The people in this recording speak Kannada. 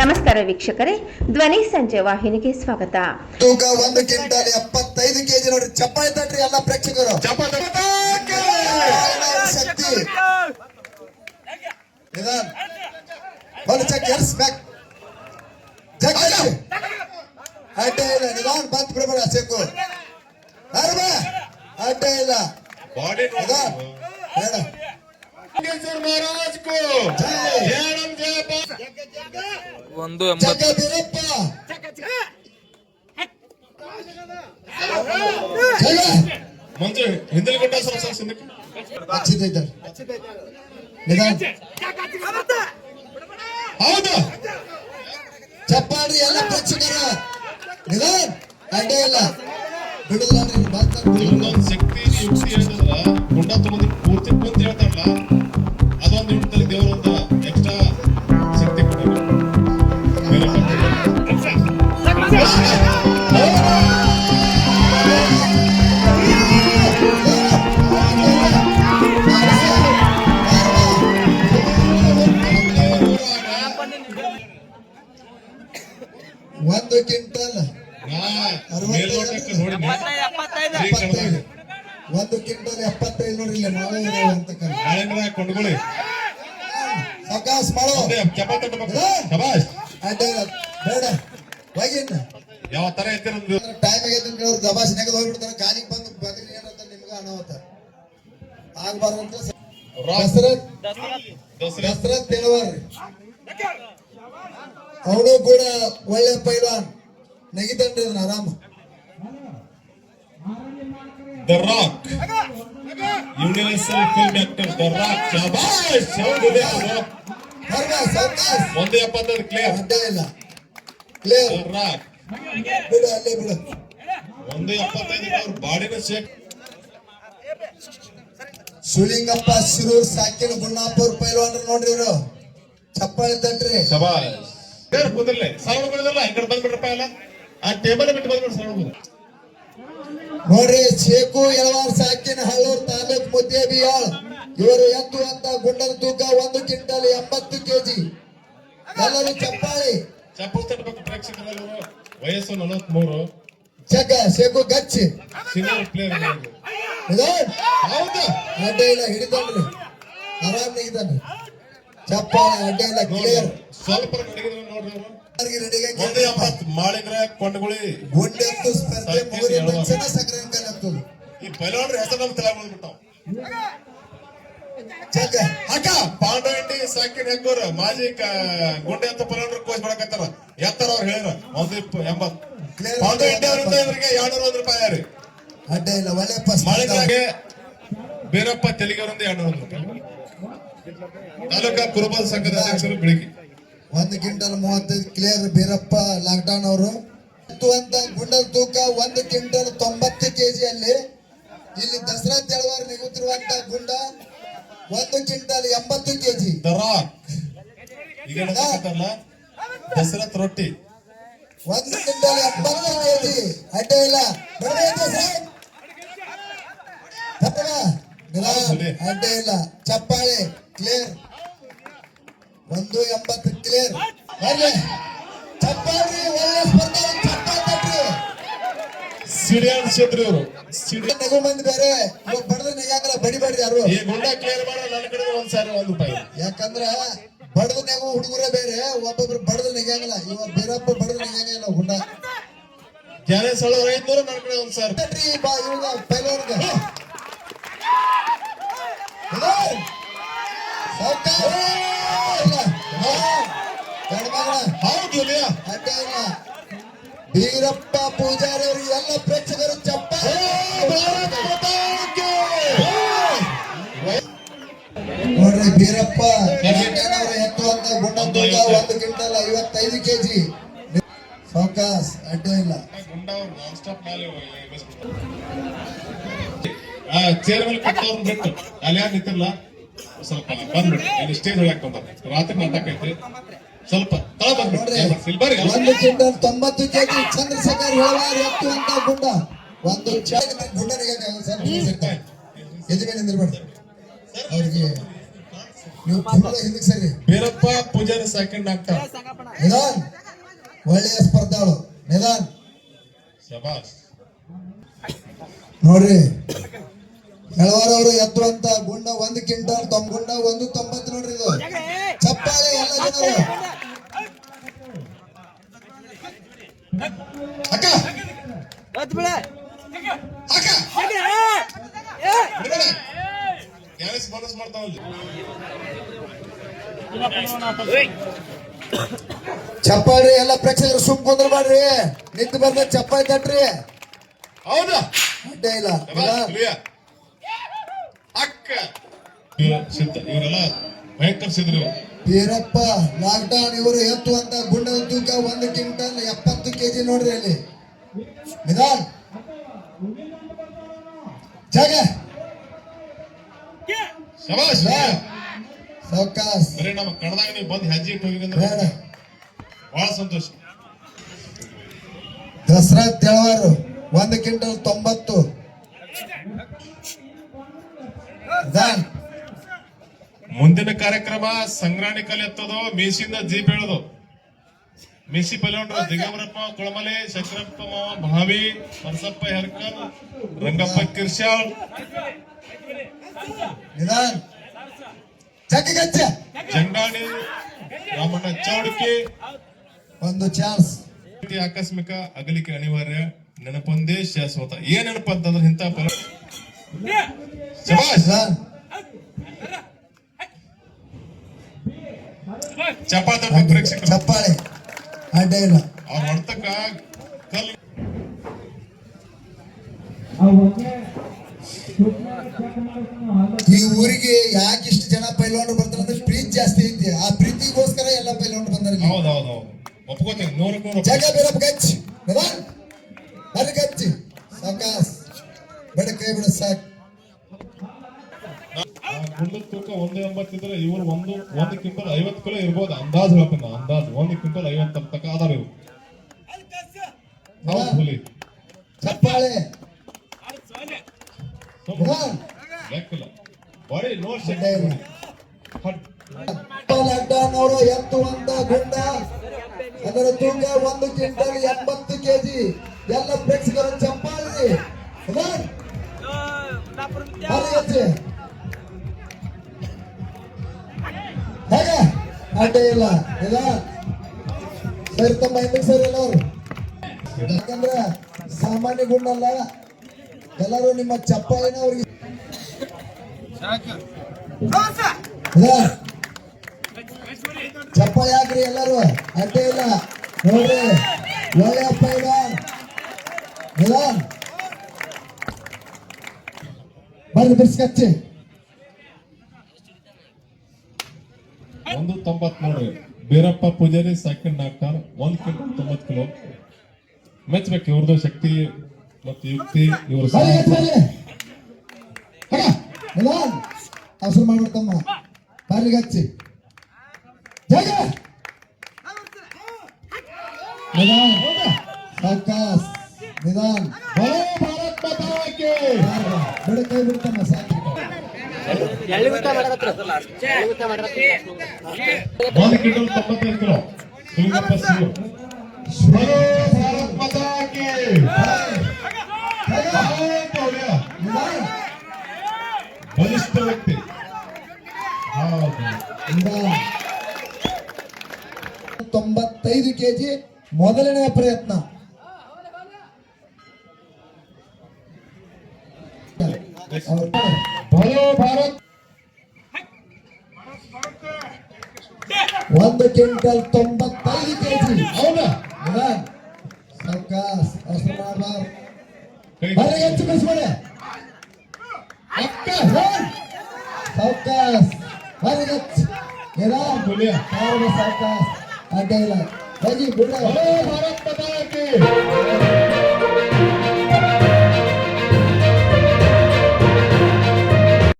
ನಮಸ್ಕಾರ ವೀಕ್ಷಕರೇ ಧ್ವನಿ ಸಂಜೆ ವಾಹಿನಿಗೆ ಸ್ವಾಗತ. ತೂಕ ಒಂದು ಕ್ವಿಂಟಲ್ ಎಪ್ಪತ್ತೈದು ಕೆಜಿ ನೋಡ್ರಿ ಚಪ್ಪಾಳೆ ತಟ್ರಿ ಎಲ್ಲ ಪ್ರೇಕ್ಷಕರು. ತಾಯಿನ ಶಕ್ತಿ. ನಿಧಾನ್. ಒಂದು ಚೆಕ್ ಎರ್ಸ್ ಬ್ಯಾಕ್ ಚೆಕ್ ಅಡ್ಡ ಇಲ್ಲ ನಿಧಾನ್ ಬಂದ್ ಬಿಡಬೇಡ ಸೇಕು ಅರ್ಬ. ಅಡ್ಡ ಇಲ್ಲ. ಬಾಡಿ ನಿಧಾನ್. ಬೇಡ. ಒಂದು ಎಂಬತ್ತು. ಮಂಜು ಹಿಂದಲ್ ಹಿಂದಕ್ಕೆ ಹಚ್ಚಿದ್ದಾರೆ ನಿಧಾನ್. ಹೌದು. ಚಪ್ಪಾಡ್ರಿ ಎಲ್ಲ ಪ್ರೇಕ್ಷಕರ. ನಿಧಾನ್. ಅಡ್ಡ ಇಲ್ಲ. ಬಿಡುದಿಲ್ಲ ನೀನು ಮಾತಾಡ್ ಬಿಡುದಿಲ್ಲ. ಇನ್ನೊಂದು ಶಕ್ತಿ ಯುಕ್ತಿ ಹೇಳಿದ್ರ ಗುಂಡ ತಗೊಂಡು ಮೇಲ್ನೋಟಕ್ಕೆ ನೋಡಿ ಎಪ್ಪತ್ತೈದು ಒಂದು ಕ್ವಿಂಟಲ್ ಎಪ್ಪತ್ತೈದು ನೋಡಿ ಇಲ್ಲ ನಾವೇ ಇದ್ದೇವೆ ಅಂತ ಕರೆ. ಕೊಂಡ್ಕೊಳ್ಳಿ. ಸಕಾಸ್ ಮಾಡೋ. ಚಪಾತಿ ತಗೋಬೇಕು ಶಬಾಷ್. ಅಡ್ಡ ಬೇಡ. ಹೋಗಿನ್ನ ಯಾವ ತರ ಟೈಮ್ ಆಗೈತೆ ಅವ್ರು ದಬಾಸ್ ನೆಗದ್ ಹೋಗ್ಬಿಡ್ತಾರೆ. ಗಾಲಿಗೆ ಬಂದು ಬದಲಿ ಏನಂತ ನಿಮ್ಗೆ ಅನಾಹುತ. ಆಗ್ಬಾರ್ದಂತ ದಸರತ್ ದಸರಾ ದಸರತ್ ತೆಳವಾರ್ರಿ ಅವನು ಕೂಡ ಒಳ್ಳೆ ಪೈಲ್ವಾನ್. ನೆಗಿತಾನ್ರಿ ಅದನ್ನ ಆರಾಮ. The Rock Universal film actor the Rock ಶಬಾಷ್. ಕರ್ಮ ಸಾವಕಾಶ ಒಂದು ಎಪ್ಪತ್ತೈದು ಕ್ಲಿಯರ್ ಅಡ್ಡ ಇಲ್ಲ. ಕ್ಲಿಯರ್ ದ ರಾಕ್ ಬಿಡು ಅಲ್ಲೇ ಬಿಡು. ಒಂದು ಎಪ್ಪತ್ತೈದು ಅವ್ರ ಬಾಡಿನ ಶೇಕ್ ಶಿವಲಿಂಗಪ್ಪ ಶಿರೂರ್ ಸಾಕಿನ ಗುಣ್ಣಾಪುರ್ ಪೈಲ್ವಾನ್ರು ನೋಡ್ರಿ ಇವ್ರು ಚಪ್ಪಾಳೆ ತಟ್ರಿ. ಶಬಾಷ್ ಕುದಿರ್ಲಿ ಸಾವಿರ ಬಿಡೋದಿಲ್ಲ ಈ ಕಡೆ ಬಂದ್ಬಿಡ್ರಪ್ಪ ಎಲ್ಲ. ಆ ಟೇಬಲ್ ಬಿಟ್ಟು ಸಾವಿರ ನೋಡ್ರಿ ಶೇಕು ಎಳವಾರ್ ಸಾಕಿನ ಹಳ್ಳೂರ್ ತಾಲೂಕ್ ಮುದ್ದೇಬಿಯಾಳ್. ಇವರು ಎತ್ತುವಂತ ಗುಂಡದ ತೂಕ ಒಂದು ಕ್ವಿಂಟಲ್ ಎಂಬತ್ತು ಕೆಜಿ. ಎಲ್ಲರೂ ಚಪ್ಪಾಳಿ. ಚಪ್ಪಲ್ ತಟ್ಟಬೇಕು ಪ್ರೇಕ್ಷಕರು ವಯಸ್ಸು ನಲವತ್ಮೂರು. ಜಗ ಶೇಕು ಗಚ್ಚಿ. ಸೀನಿಯರ್ ಪ್ಲೇಯರ್ ಹೌದು. ಅಡ್ಡ ಇಲ್ಲ ಹಿಡಿತಾನ್ರಿ ಆರಾಮ ಇದ್ದಾನೆ ಚಪ್ಪಾಳೆ ಅಡ್ಡ ಇಲ್ಲ ಕ್ಲಿಯರ್ ಸ್ವಲ್ಪ ನೋಡ್ರಿ ಅವರು. ಒಂದು ಎಪ್ಪತ್ತು ಮಾಳಿಗ್ರ ಕೊಂಡಗುಳಿ ಸ್ಪರ್ಧೆ ತಕ್ಷಣ ಅಂಕಲ್ ಈ ಹೆಸರು ತಲೆ ಬಂದ್ಬಿಟ್ಟಾವ ಅಕ್ಕ ಪಾಂಡವಂಡಿ ಸಾಕಿನ ಹೆಗ್ಗೋರು ಮಾಜಿ ಗುಂಡೆ ಅಂತ ಪೈಲವಾನ್ರ ಕೋಚ್ ಮಾಡಕತ್ತಾರ. ಎತ್ತರ ಅವ್ರು ಹೇಳ್ಯಾರ. ಒಂದು ಎಂಬತ್ ಪಾಂಡವಂಡಿ ಅವರಿಂದ ಇವರಿಗೆ ಎರಡ್ನೂರ ಒಂದ್ ರೂಪಾಯಿ ರೀ ಅಡ್ಡ ಇಲ್ಲ ಒಳ್ಳೆ ಪಾಸ್ ಮಾಳಿಗ್ರಾಗೆ ಬೀರಪ್ಪ ಎರಡ್ನೂರ ಒಂದ್ ರೂಪಾಯಿ. ತಾಲೂಕಾ ಕುರುಬಲ್ ಸಂಘದ ಅಧ್ಯಕ್ಷರು ಬೆಳಿಗ್ಗೆ. ಒಂದು ಕ್ವಿಂಟಲ್ ಮೂವತ್ತೈದು ಕ್ಲಿಯರ್ ಬೀರಪ್ಪ ಲಾಕ್ಡೌನ್ ಅವರು. ಎತ್ತುವಂತ ಗುಂಡಲ್ ತೂಕ ಒಂದು ಕ್ವಿಂಟಲ್ ತೊಂಬತ್ತು ಕೆಜಿ ಅಲ್ಲಿ. ಇಲ್ಲಿ ದಸರಾ ತೆಳವಾರ ನಿಗುತ್ತಿರುವಂತ ಗುಂಡ ಒಂದು ಕ್ವಿಂಟಲ್ ಎಂಬತ್ತು ಕೆಜಿ ಜಿ ದಸರತ್ ರೊಟ್ಟಿ. ಒಂದು ಕ್ವಿಂಟಲ್ ಎಂಬತ್ತು ಕೆಜಿ ಅಡ್ಡ ಇಲ್ಲ. ಅಡ್ಡ ಇಲ್ಲ. ಚಪ್ಪಾಳೆ ಕ್ಲಿಯರ್ ಒಂದು ಎಂಬತ್ತು ಕ್ಲಿಯರ್ ಬರ್ಲಿ ಚಪ್ಪಾಳಿ ಒಳ್ಳೆ ಸ್ಪರ್ಧೆ ಚಪ್ಪಾಳೆ ತಟ್ರಿ ಸಿಡಿಯಾನ್ ಕ್ಷೇತ್ರಿ ಅವರು ಸಿಡಿ ನಗು ಮಂದಿ ಬೇರೆ ಇವಾಗ ಬಡದ ನೆಗಾಗಲ್ಲ ಬಡಿಬೇಡ್ರಿ ಯಾರು? ಈ ಗುಂಡ ಕ್ಲಿಯರ್ ಮಾಡೋ ನನ್ನ ಕಡೆ ಒಂದ್ ಸಾವಿರ ಒಂದ್ ರೂಪಾಯಿ. ಯಾಕಂದ್ರ ಬಡದ ನೆಗು ಹುಡುಗರೇ ಬೇರೆ ಒಬ್ಬೊಬ್ರು ಬಡದ ನೆಗಾಗಲ್ಲ ಇವಾಗ ಬೇರಪ್ಪ ಬಡದ ನೆಗಾಗಲ್ಲ ಹುಂಡ ಜನ ಸಳ ಐದ್ನೂರು ನನ್ನ ಕಡೆ ಒಂದ್ ಸಾವಿರ ತಟ್ರಿ ಬಾ ಇವಾಗ ಪೈಲವ್ರಿಗೆ ಹೌದು ಬೀರಪ್ಪ ಪೂಜಾರಿ ಅವರು ಎಲ್ಲ ಪ್ರೇಕ್ಷಕರು ಚಪ್ಪ ನೋಡ್ರಿ ಬೀರಪ್ಪ ಎತ್ತುವಂತ ಗುಂಡ ತೂಕ ಒಂದು ಕ್ವಿಂಟಲ್ ಐವತ್ತೈದು ಕೆಜಿ ಸಾವಕಾಸ್ ಅಡ್ಡ ಇಲ್ಲ ಚೇರ್ ಮೇಲೆ ಅಲ್ಲಿ ಯಾರು ನಿಂತಿರಲ್ಲ ಸ್ವಲ್ಪ ಬಂದ್ಬಿಡ್ರಿ ಇಲ್ಲಿ ಸ್ಟೇಜ್ ಒಳಗೆ ಬಂದ ರಾತ್ರಿ ನಾಟಕ ಕೇಳ್ತೀರಿ ಸ್ವಲ್ಪ ತಳ ಬಂದ್ಬಿಡ್ರಿ ಸಿಲ್ಬರ್ ಒಂದು ಕ್ವಿಂಟಲ್ ತೊಂಬತ್ತು ಕೆಜಿ ಚಂದ್ರಶೇಖರ್ ಹೇಳಾರ್ ಎತ್ತು ಅಂತ ಗುಂಡ. ಒಂದು ಗುಂಡನಿಗೆ ಸರ್ ಅವ್ರಿಗೆ ನೀವು ಫುಲ್ ಹಿಂದಕ್ಕೆ ಸರಿ. ಬೀರಪ್ಪ ಪೂಜಾರಿ ಸೆಕೆಂಡ್ ಆಗ್ತಾರ ನಿಧಾನ್. ಒಳ್ಳೆಯ ಸ್ಪರ್ಧಾಳು. ನಿಧಾನ್. ಶಬಾಸ್ ನೋಡ್ರಿ ಹೆಳವಾರವರು ಎತ್ತುವಂತ ಗುಂಡ ಒಂದು ಕ್ವಿಂಟಲ್ ತಮ್ಮ ಗುಂಡ ಒಂದು ತೊಂಬತ್ತು ನೋಡ್ರಿ ಇದು. ಚಪ್ಪಾಳೆ ಎಲ್ಲ ಜನರು. ಅಕ್ಕ. ಅಕ್ಕ. ಗ್ಯಾರೇಜ್ ಬೋನಸ್ ಮಾಡ್ತಾವಲ್ಲಿ ಚಪ್ಪಾಳಿ ಎಲ್ಲ ಪ್ರೇಕ್ಷಕರು ಸುಮ್ ಕುಂದ್ರಬೇಡ್ರಿ ನಿಂತು ಬಂದ ಚಪ್ಪಾಳಿ ತಟ್ರಿ. ಹೌದಾ? ಅಡ್ಡ ಇಲ್ಲ ಶಬಾಸ್, ನಿಧಾನ್. ಕ್ಲಿಯರ್. ಅಕ್ಕ ಇವ್ರ- ಸಿದ್ಧ ಇವರೆಲ್ಲ ಭಯಂಕರ ಸಿದ್ರು ಲಾಕ್ ಲಾಕ್ಡೌನ್ ಇವರು ಎತ್ತುವಂತ ಗುಂಡದ ತೂಕ ಒಂದು ಕ್ವಿಂಟಲ್ ಎಪ್ಪತ್ತು ಕೆಜಿ ನೋಡ್ರಿ ಅಲ್ಲಿ. ನಿಧಾನ್. ಜಾಗ. ನಿಧಾನ್. ಸಾವ್ಕಾಸ್. ಬರೀ ನಮ್ಮ ಕನ್ನಡದಾಗ ನೀವು ಬಂದು ಹೆಜ್ಜೆ ಇಟ್ಟು ಹೋಗಿರಿ ಬೇಡ. ಬಹಳ ಸಂತೋಷ. ದಸರಾ ತೆಳವಾರು ಒಂದು ಕ್ವಿಂಟಲ್ ತೊಂಬತ್ತು. ಮುಂದಿನ ಕಾರ್ಯಕ್ರಮ ಸಂಗ್ರಾಣಿ ಕಲೆ ಎತ್ತೋದು ಮೀಸಿಂದ ಜೀಪ್ ಹೇಳೋದು ಮೀಸಿ ಪಲ್ಯೊಂಡ್ರು ದಿಗಂಬರಪ್ಪ ಕೊಳಮಲೆ ಶಂಕರಪ್ಪ ಮಾವ ಭಾವಿ ಪರಸಪ್ಪ ಹೆರ್ಕಲ್ ರಂಗಪ್ಪ ಕಿರ್ಶಾಳ್ ಜಂಡಾಣಿ ರಾಮಣ್ಣ ಚೌಡಕಿ ಒಂದು ಚಾನ್ಸ್. ಆಕಸ್ಮಿಕ ಅಗಲಿಕೆ ಅನಿವಾರ್ಯ ನೆನಪೊಂದೇ ಶಾಶ್ವತ. ಏನ್ ನೆನಪಂತಂದ್ರೆ ಇಂಥ ಫಲ ಶಬಾಷ್ ನಿಧಾನ್ ಚಪಾತ ಚಪ್ಪಾಳೆ. ಅಡ್ಡ ಇಲ್ಲ. ಅವ್ರ ಹೊಡ್ತಕ್ಕ ಕಲ್ಲು ಈ ಊರಿಗೆ ಯಾಕೆ ಇಷ್ಟು ಜನ ಪೈಲ್ವಾನ್ರು ಬರ್ತಾರೆ ಅಂದ್ರೆ ಪ್ರೀತಿ ಜಾಸ್ತಿ ಐತಿ. ಆ ಪ್ರೀತಿಗೋಸ್ಕರ ಎಲ್ಲ ಪೈಲ್ವಾನ್ರು ಬಂದಾರೆ ಹೌದೌದು ಹೌದ್ ಹೌದ್ ಹೌದು ಒಪ್ಕೋತೀನಿ. ನೂರಕ್ಕೆ ನೂರು ಜಗ ಬೇರಪ್ಪ ಗಚ್ ನಿಧಾನ್ ಬರ್ರಿ ಗಚ್ಚಿ ಸಾಕಾಸ್ ಬೇಡ ಕೈ ಬಿಡ ಸಾಕ್ ಆ ಗುಂಡದ ತೂಕ ಒಂದು ಇವರು ಒಂದು ಒಂದು ಕ್ವಿಂಟಲ್ ಐವತ್ತು ಕಿಲೋ ಇರ್ಬೋದು. ಅಂದಾಜು ಹೇಳ್ತೀನಿ ಅಂದಾಜು. ಒಂದು ಕ್ವಿಂಟಲ್ ಐವತ್ತು ತಕ್ಕ ಅದಾರ ಇವು. ಹುಲಿ. ಚಪ್ಪಾಳೆ. ಲೆಕ್ಕಿಲ್ಲ. ಬರೀ ನೋಡ್ ಅವರು ಎತ್ತುವಂತ ಗುಂಡ. ಅದರ ತೂಕ ಒಂದು ಕ್ವಿಂಟಲ್ ಎಂಬತ್ತು ಕೆಜಿ. ಎಲ್ಲ ಅಡ್ಡ ಇಲ್ಲ. ಇಲ್ಲ. ಸರಿ ತಮ್ಮ ಹಿಂದಕ್ಕೆ ಸರಿ ಎಲ್ಲರು ಯಾಕಂದ್ರೆ ಸಾಮಾನ್ಯ ಗುಂಡಲ್ಲ ಎಲ್ಲರೂ ನಿಮ್ಮ ಚಪ್ಪಾಳಿನ ಅವ್ರಿಗೆ ಇಲ್ಲ. ಚಪ್ಪಾಳಿ ಹಾಕ್ರಿ ಎಲ್ಲರೂ. ಅಡ್ಡ ಇಲ್ಲ. ನೋಡ್ರಿ. ಒಳ್ಳೆ ಅಪ್ಪ ಇಲ್ಲ ಇಲ್ಲ. ಬರ್ರಿ ಬಿರ್ಸ್ಕಚ್ಚಿ ಒಂದು ತೊಂಬತ್ ನೋಡ್ರಿ ಬೀರಪ್ಪ ಪೂಜಾರಿ ಸೆಕೆಂಡ್ ಆಗ್ತಾರ ಒಂದ್ ಕ್ವಿಂಟಲ್ ತೊಂಬತ್ ಕಿಲೋ ಮೆಚ್ಬೇಕು ಇವ್ರದ್ದು ಶಕ್ತಿ ಮತ್ತು ಯುಕ್ತಿ ಇವ್ರ ಬರ್ರಿ ಗಚ್ಚಿ ಬರ್ರಿ ಹಗ ನಿಧಾನ್. ಅವಸರ ಮಾಡ್ಬಿಡ್ತಮ್ಮ ಬರ್ರಿ ಗಚ್ಚಿ ಜಾಗ. ನಿಧಾನ್. ಸಾವ್ಕಾಸ್ ನಿಧಾನ್. ಬಲೋ ಭಾರತ್ ಮಾತಾ ಕಿ! ಬಿಡ ಕೈ ಬಿಡ್ತಮ್ಮ ಸಾಕು. ಒಂದು ಕಿಲೋ ತೊಂಬತ್ತೈದು ಕಿಲೋ ಬಲಿಷ್ಠ ವ್ಯಕ್ತಿ ತೊಂಬತ್ತೈದು ಕೆಜಿ ಮೊದಲನೆಯ ಪ್ರಯತ್ನ. ಅವ್ರು- ಬಲೋ ಭಾರತ್ ಒಂದು ಕ್ವಿಂಟಲ್ ತೊಂಬತ್ತೈದು ಕೆಜಿ. ಹೌದಾ? ನಿಧಾನ್ ಸಾವ್ಕಾಸ್ ಅವಸರ ಮಾಡಬಾರ್ದು. ಕೈ ಬರ್ರಿ ಹೆಚ್ಚು ಕಳಿಸ್ಬೇಡಿ ಅಕ್ಕ ಸಾವ್ಕಾಸ್ ಬರ್ರಿ ಹೆಚ್ಚು. ನಿಧಾನ್ ಹುಲಿಯ. ಕಾರು ಸಾವ್ಕಾಸ್ ಅಡ್ಡ ಇಲ್ಲ. ಹೋಗಿ ಬಿಡ ಬಲೋ ಭಾರತ್ ಮಾತಾ ಕಿ!